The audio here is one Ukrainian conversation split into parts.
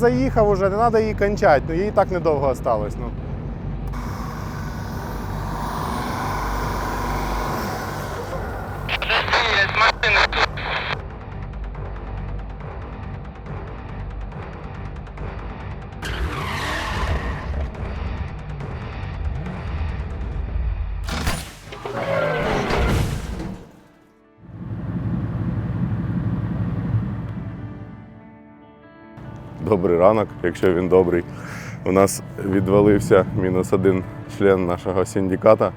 заїхав уже, не треба її кончати, ну їй так недовго осталось. Ну. Добрий ранок, якщо він добрий. У нас відвалився мінус один член нашого синдиката.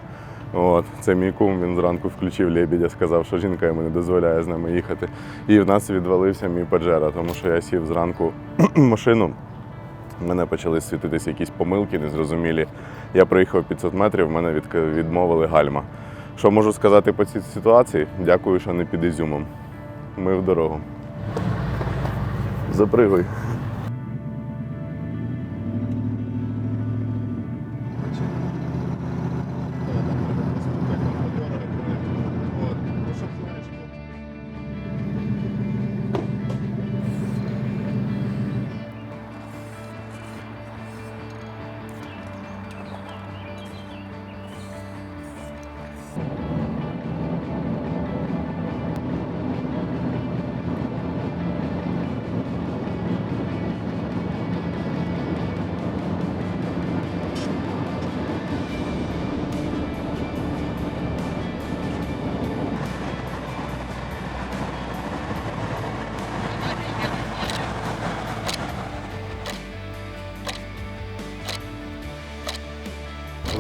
От, це мій кум, він зранку включив лебідя, сказав, що жінка йому не дозволяє з нами їхати. І в нас відвалився мій Паджеро, тому що я сів зранку в машину. У мене почали світитися якісь помилки незрозумілі. Я проїхав 500 метрів, в мене відмовили гальма. Що можу сказати по цій ситуації? Дякую, що не під ізюмом. Ми в дорогу. Запригуй.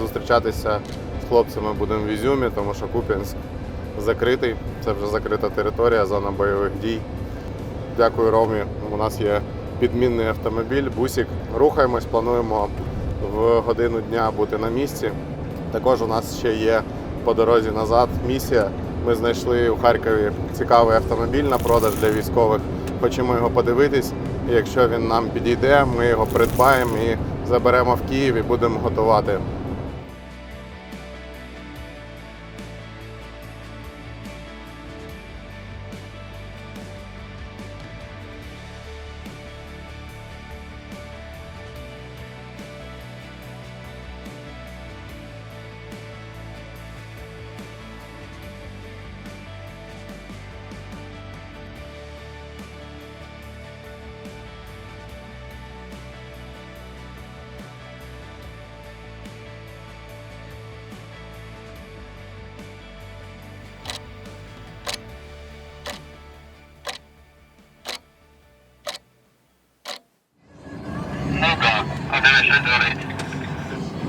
Зустрічатися з хлопцями будемо в Ізюмі, тому що Куп'янськ закритий. Це вже закрита територія, зона бойових дій. Дякую Ромі. У нас є підмінний автомобіль, бусик. Рухаємось, плануємо в годину дня бути на місці. Також у нас ще є по дорозі назад місія. Ми знайшли у Харкові цікавий автомобіль на продаж для військових. Хочемо його подивитись. Якщо він нам підійде, ми його придбаємо і заберемо в Київ і будемо готувати.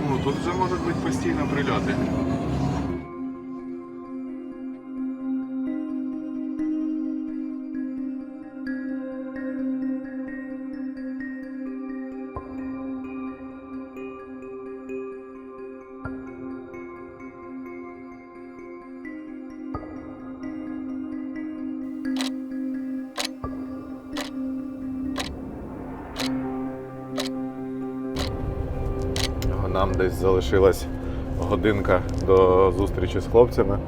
Ну, тут вже можуть бути постійно прильоти. Нам десь залишилась годинка до зустрічі з хлопцями,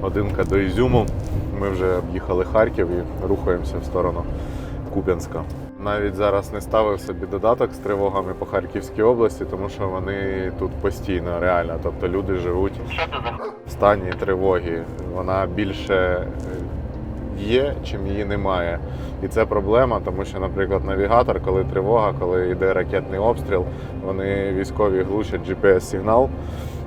годинка до Ізюму. Ми вже об'їхали Харків і рухаємося в сторону Куп'янська. Навіть зараз не ставив собі додаток з тривогами по Харківській області, тому що вони тут постійно, реально. Тобто люди живуть в стані тривоги. Вона більше є, чим її немає. І це проблема, тому що, наприклад, навігатор, коли тривога, коли йде ракетний обстріл, вони військові глушать GPS-сигнал.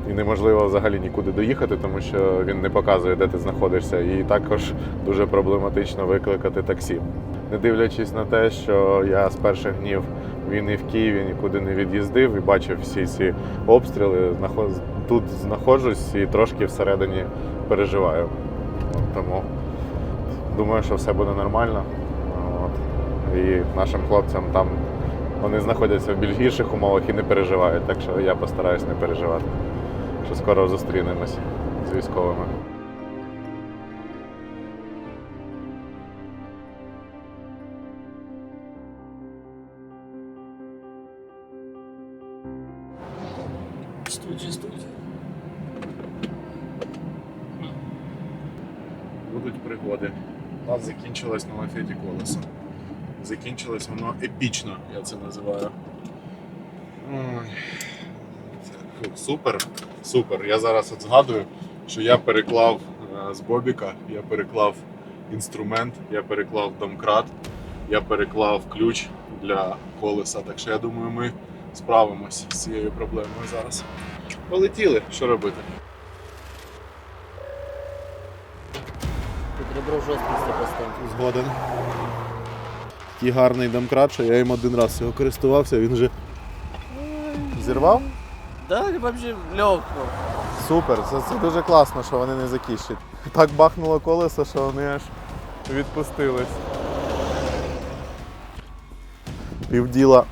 І неможливо взагалі нікуди доїхати, тому що він не показує, де ти знаходишся. І також дуже проблематично викликати таксі. Не дивлячись на те, що я з перших днів війни в Києві нікуди не від'їздив і бачив всі ці обстріли, тут знаходжусь і трошки всередині переживаю. Тому думаю, що все буде нормально. От. І нашим хлопцям там вони знаходяться в більш гірших умовах і не переживають. Так що я постараюсь не переживати. Що скоро зустрінемось з військовими. Студія, студія. Будуть пригоди. У нас закінчилось на лафеті колесо. закінчилось воно епічно, я це називаю. Супер, супер. Я зараз от згадую, що я переклав е, з Бобіка, я переклав інструмент, я переклав домкрат, я переклав ключ для колеса. Так що я думаю, ми справимось з цією проблемою зараз. Полетіли, що робити? Ребро жорсткості поставив. Згоден. Такий гарний домкрат, що я їм один раз його користувався, він вже зірвав. Да, взагалі легко. Супер, це, це дуже класно, що вони не закіщать. Так бахнуло колесо, що вони аж відпустились. Півділа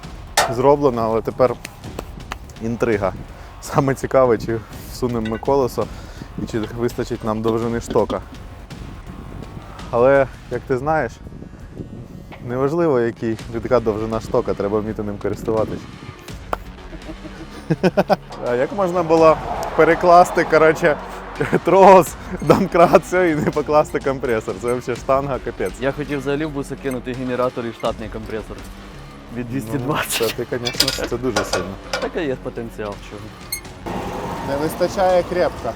зроблено, але тепер інтрига. Саме цікаве, чи всунемо ми колесо і чи вистачить нам довжини штока. Але, як ти знаєш, неважливо, який, яка довжина штока, треба вміти ним користуватись. А як можна було перекласти коротше, трос, домкрат, все і не покласти компресор? Це взагалі штанга, капець. Я хотів взагалі в буси кинути генератор і штатний компресор. Від 220. Ну, це ти, звісно, це дуже сильно. Так і є потенціал чого. Не вистачає крепко.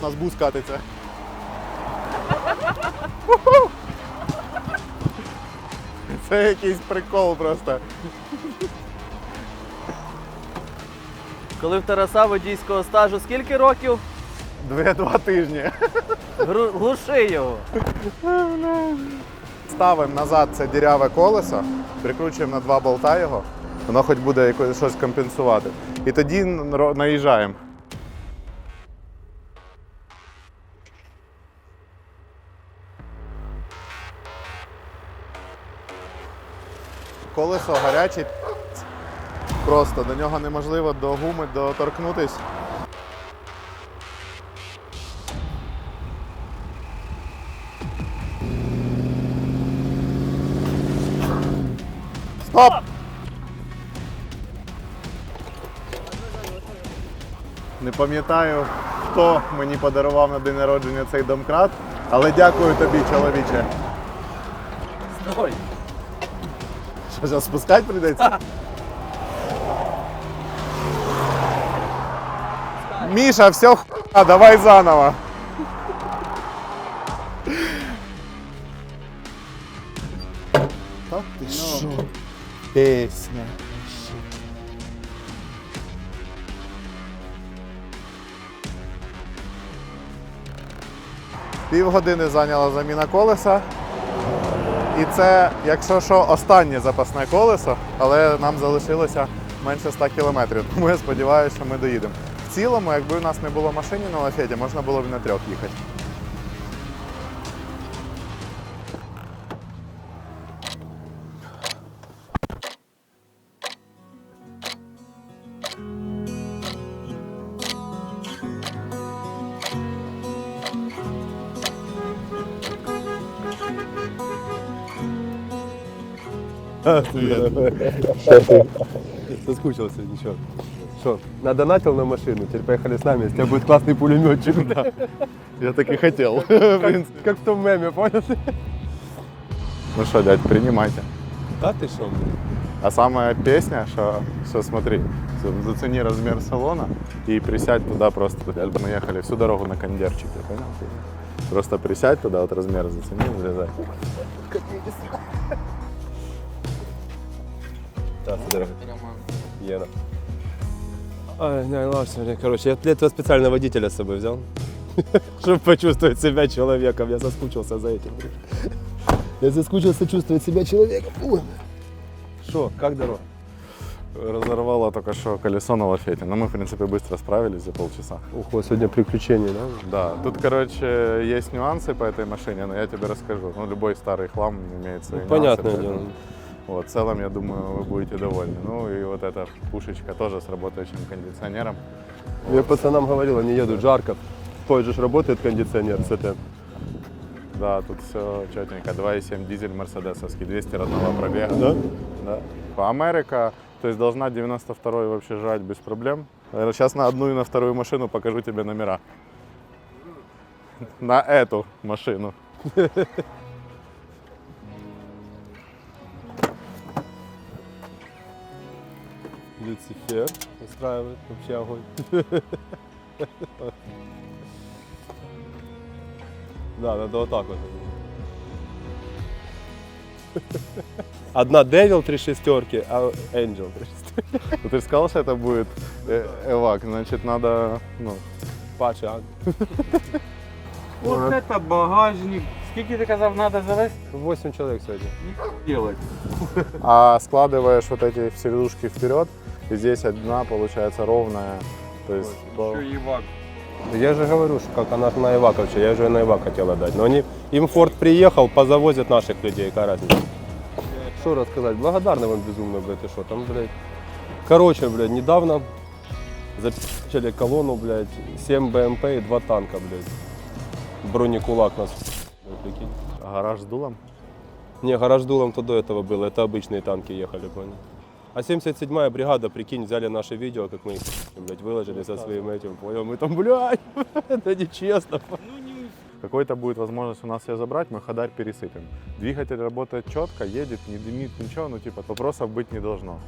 У нас бус катиться. Це якийсь прикол просто. Коли в Тараса водійського стажу скільки років? Дві-два тижні. Гру- Глуши його. Ставимо назад це діряве колесо, прикручуємо на два болта його, воно хоч буде якось щось компенсувати. І тоді ро- наїжджаємо. Колесо гаряче. Просто до нього неможливо до гуми доторкнутись. Стоп! Не пам'ятаю, хто мені подарував на день народження цей домкрат, але дякую тобі, чоловіче. Стой. Що зараз спускати прийдеться? Міша, все хуйня, давай заново. Та ти що? Пісня. Півгодини зайняла заміна колеса. І це, якщо що, останнє запасне колесо, але нам залишилося менше 100 кілометрів. Тому я сподіваюся, що ми доїдемо. В цілому, якби у нас не було машини на лафеті, можна було б на трьох їхати. Соскучился, ничего. Что, надонатил на машину, теперь поехали с нами, у тебя будет классный пулеметчик. Я так і хотів. в принципі. Как в том меме, понял? Ну що, дядь, приймайте. Да ты что? А самая песня, что, что смотри, зацени размер салона и присядь туда просто. Мы ехали всю дорогу на кондерчике, понял? Просто присядь туда, вот размер зацени, влезай. да, здорово. Ена. Ай, не, ладно, сегодня, короче, я для этого специально водителя с собой взял. Чтобы почувствовать себя человеком. Я соскучился за этим. Я соскучился чувствовать себя человеком. Что, как дорога? Разорвало только что колесо на лафете, но мы, в принципе, быстро справились за полчаса. Ого, сегодня приключения, да? Да, тут, короче, есть нюансы по этой машине, но я тебе расскажу. Ну, любой старый хлам имеет свои Ну, нюансы. понятное дело. Вот, в целом, я думаю, вы будете довольны. Ну, и вот эта пушечка тоже с работающим кондиционером. Я пацанам говорил, они едут жарко. Позже же работает кондиционер с этим. Да, тут все четенько. 2,7 дизель мерседесовский, 200 родного пробега. Да? Да. Америка, то есть должна 92-й вообще жрать без проблем. Сейчас на одну и на вторую машину покажу тебе номера. на эту машину. Люцифер устраивает вообще огонь. Да, надо вот так вот. Одна Devil три шестерки, а Angel три шестерки. Ну, Ты же сказал, что это будет э, эвак, значит, надо, ну, Пача, а? Вот это багажник. Скільки ти казав, треба завести? 8 человек сегодня. Делать. а складываешь вот эти все рядушки вперед, и здесь одна получается ровная, то есть по-. Я же говорю, что как она на Ивак вообще, я же на Ивак хотел отдать. Но они, им Форд приехал, позавозят наших людей, какая. Что рассказать, благодарны вам безумно, блядь, и что там, блядь. Короче, блядь, недавно запечатали колонну, блядь, 7 БМП и 2 танка, блядь. Бронекулак нас, блядь, прикинь. гараж с дулом. Не, гараж дулом то до этого было, это обычные танки ехали, понял. А 77-я бригада, прикинь, взяли наше видео, как мы блядь, выложили со своим этим, понял, мы там, блядь, это нечестно. Какой-то будет возможность у нас ее забрать, мы ходарь пересыпем. Двигатель работает четко, едет, не дымит, ничего, ну типа вопросов быть не должно.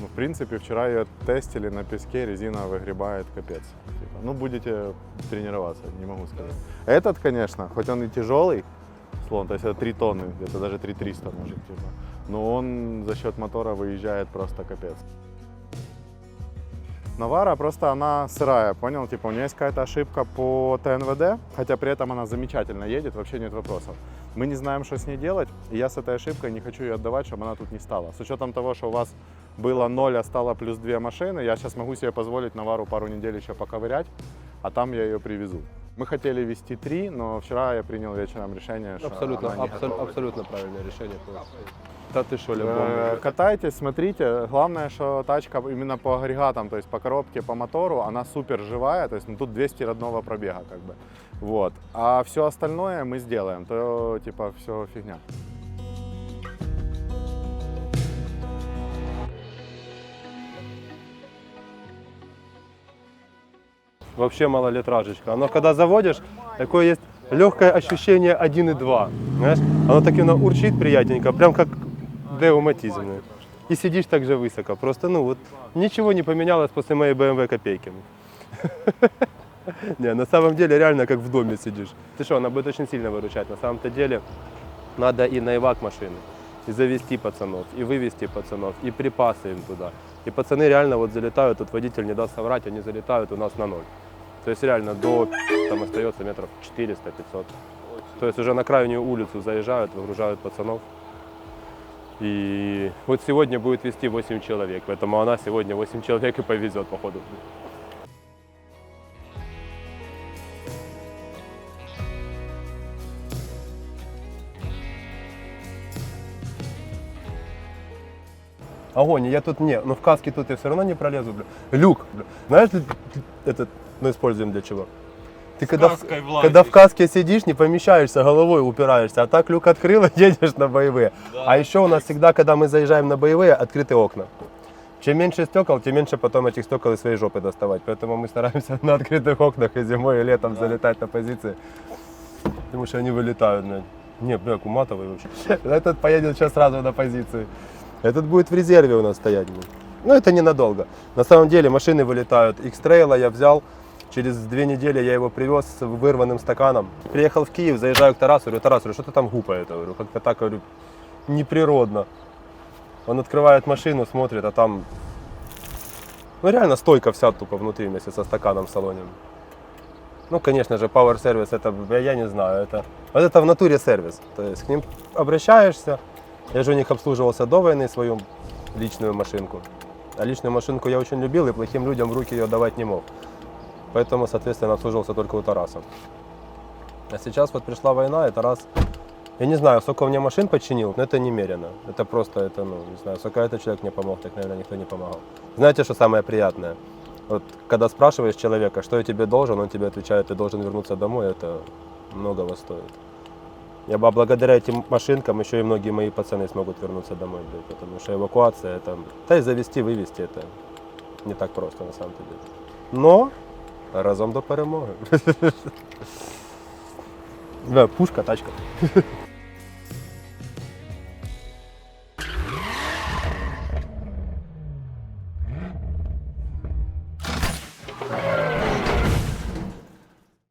Ну, в принципе, вчера ее тестили на песке, резина выгребает капец. Типа, ну, будете тренироваться, не могу сказать. Этот, конечно, хоть он и тяжелый, слон, то есть это 3 тонны, где-то даже 3300 может, типа, но он за счет мотора выезжает просто капец. Навара просто она сырая, понял? Типа у нее есть какая-то ошибка по ТНВД, хотя при этом она замечательно едет, вообще нет вопросов. Мы не знаем, что с ней делать, и я с этой ошибкой не хочу ее отдавать, чтобы она тут не стала. С учетом того, что у вас было 0, а стало плюс 2 машины, я сейчас могу себе позволить Навару пару недель еще поковырять, а там я ее привезу. Мы хотели вести 3, но вчера я принял вечером решение, что Абсолютно, она не абсо- готова. абсолютно правильное решение. Да ты что, Э, любом. Катайтесь, смотрите. Главное, что тачка именно по агрегатам, то есть по коробке, по мотору, она супер живая, то есть ну, тут 200 родного пробега как бы. Вот. А все остальное мы сделаем, то типа все фигня. Вообще малолитражечка. Оно когда заводишь, такое есть легкое ощущение 1,2. Знаешь? Оно так именно урчит приятненько, прям как деуматизмное. И сидишь так же высоко. Просто, ну вот, ничего не поменялось после моей BMW копейки. Не, на самом деле реально как в доме сидишь. Ты что, она будет очень сильно выручать. На самом-то деле надо и на ивак машины, и завести пацанов, и вывести пацанов, и припасы им туда. И пацаны реально вот залетают, тут водитель не даст соврать, они залетают у нас на ноль. То есть реально до там остается метров 400-500. То есть уже на крайнюю улицу заезжают, выгружают пацанов. И вот сегодня будет вести 8 человек, поэтому она сегодня 8 человек и повезет, походу. Огонь, я тут не, ну в каске тут я все равно не пролезу, бля. Люк, бля. знаешь, этот мы используем для чего? Ты когда, в- когда в каске сидишь, не помещаешься, головой упираешься, а так люк открыл, и едешь на боевые. А еще у нас всегда, когда мы заезжаем на боевые, открыты окна. Чем меньше стекол, тем меньше потом этих стекол из своей жопы доставать. Поэтому мы стараемся на открытых окнах и зимой, и летом залетать на позиции. Потому что они вылетают. блядь. Не, бля, Куматовый вообще. Этот поедет сейчас сразу на позиции. Этот будет в резерве у нас стоять. Но это ненадолго. На самом деле машины вылетают. X-Trail я взял. Через две недели я его привез с вырванным стаканом. Приехал в Киев, заезжаю к Тарасу, говорю, Тарас, что ты там гупает? Я говорю, как-то так, говорю, неприродно. Он открывает машину, смотрит, а там, ну реально стойка вся тупо внутри вместе со стаканом в салоне. Ну, конечно же, Power Service, это, я, я не знаю, это, вот это в натуре сервис. То есть к ним обращаешься. Я же у них обслуживался до войны свою личную машинку. А личную машинку я очень любил и плохим людям в руки ее давать не мог. Поэтому, соответственно, обслуживался только у Тараса. А сейчас вот пришла война, и Тарас, я не знаю, сколько мне машин починил, но это немерено. Это просто, это, ну, не знаю, сколько этот человек мне помог, так, наверное, никто не помогал. Знаете, что самое приятное? Вот когда спрашиваешь человека, что я тебе должен, он тебе отвечает, ты должен вернуться домой, это многого стоит. Я бы благодаря этим машинкам еще и многие мои пацаны смогут вернуться домой, блядь, потому что эвакуация, это, да и завести, вывести, это не так просто на самом деле. Но Разом до перемоги. Пушка, тачка.